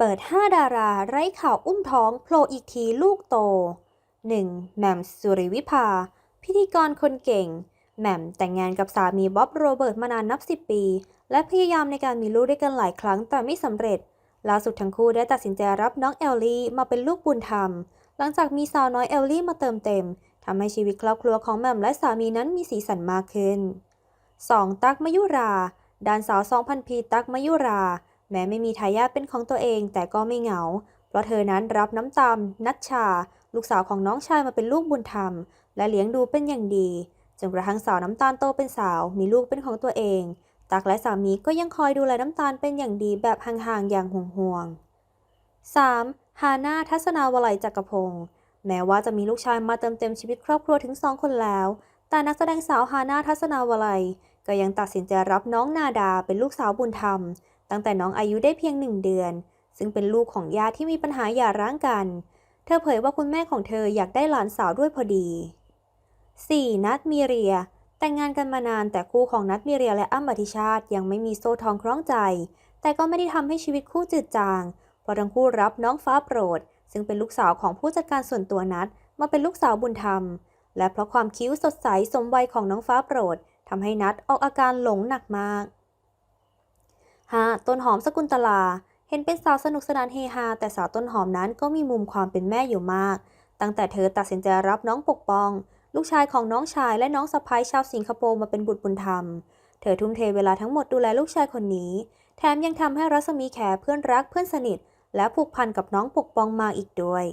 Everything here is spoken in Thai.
เปิด 5 ดาราไร้ข่าวอุ้มท้องโผล่อีกทีลูกโต 1. แหม่มสุริวิภา พิธีกรคนเก่ง แหม่มแต่งงานกับสามีบ๊อบโรเบิร์ตมานานนับ 10 ปี และพยายามในการมีลูกด้วยกันหลายครั้งแต่ไม่สำเร็จ ล่าสุดทั้งคู่ได้ตัดสินใจรับน้องเอลลี่มาเป็นลูกบุญธรรม หลังจากมีสาวน้อยเอลลี่มาเติมเต็มทำให้ชีวิตครอบครัวของแหม่มและสามีนั้นมีสีสันมากขึ้น 2. ตั๊กมยุรา ดานสาว 2,000 ปีตั๊กมยุรา แม้ไม่มีทายาทเป็นของตัวเองแต่ก็ไม่เหงา เพราะเธอนั้นรับน้ำตาลนัชชา ลูกสาวของน้องชายมาเป็นลูกบุญธรรม และเลี้ยงดูเป็นอย่างดีจนกระทั่งสาวน้ำตาลโตเป็นสาว มีลูกเป็นของตัวเอง ตักและสามีก็ยังคอยดูแลน้ำตาลเป็นอย่างดีแบบห่างๆอย่างห่วงๆ 3. ฮาน่าทัศนาวลัยจักรพงศ์แม้ว่าจะมีลูกชายมาเติมเต็มชีวิตครอบครัวถึงสองคนแล้ว แต่นักแสดงสาวฮาน่าทัศนาวลัย ก็ยังตัดสินใจรับน้องนาดาเป็นลูกสาวบุญธรรม ตั้งแต่น้องอายุได้เพียงหนึ่งเดือน ซึ่งเป็นลูกของญาติที่มีปัญหาหย่าร้างกัน เธอเผยว่าคุณแม่ของเธออยากได้หลานสาวด้วยพอดี 4. นัดมีเรีย แต่งงานกันมานานแต่คู่ของนัดมีเรียและอ้ำอธิชาติยังไม่มีโซ่ทองคล้องใจ แต่ก็ไม่ได้ทำให้ชีวิตคู่จืดจางเพราะทั้งคู่รับน้องฟ้าโปรด ซึ่งเป็นลูกสาวของผู้จัดการส่วนตัวนัดมาเป็นลูกสาวบุญธรรม และเพราะความคิ้วสดใสสมวัยของน้องฟ้าโปรดทำให้นัดออกอาการหลงหนักมาก 5. ต้นหอมสกุลตลา เห็นเป็นสาวสนุกสนานเฮฮาแต่สาวต้นหอมนั้นก็มีมุมความเป็นแม่อยู่มาก ตั้งแต่เธอตัดสินใจรับน้องปกป้อง ลูกชายของน้องชายและน้องสะพ้ายชาวสิงคโปร์มาเป็นบุตรบุญธรรม เธอทุ่มเทเวลาทั้งหมดดูแลลูกชายคนนี้ แถมยังทำให้รัศมีแขเพื่อนรักเพื่อนสนิท และผูกพันกับน้องปกป้องมาอีกด้วย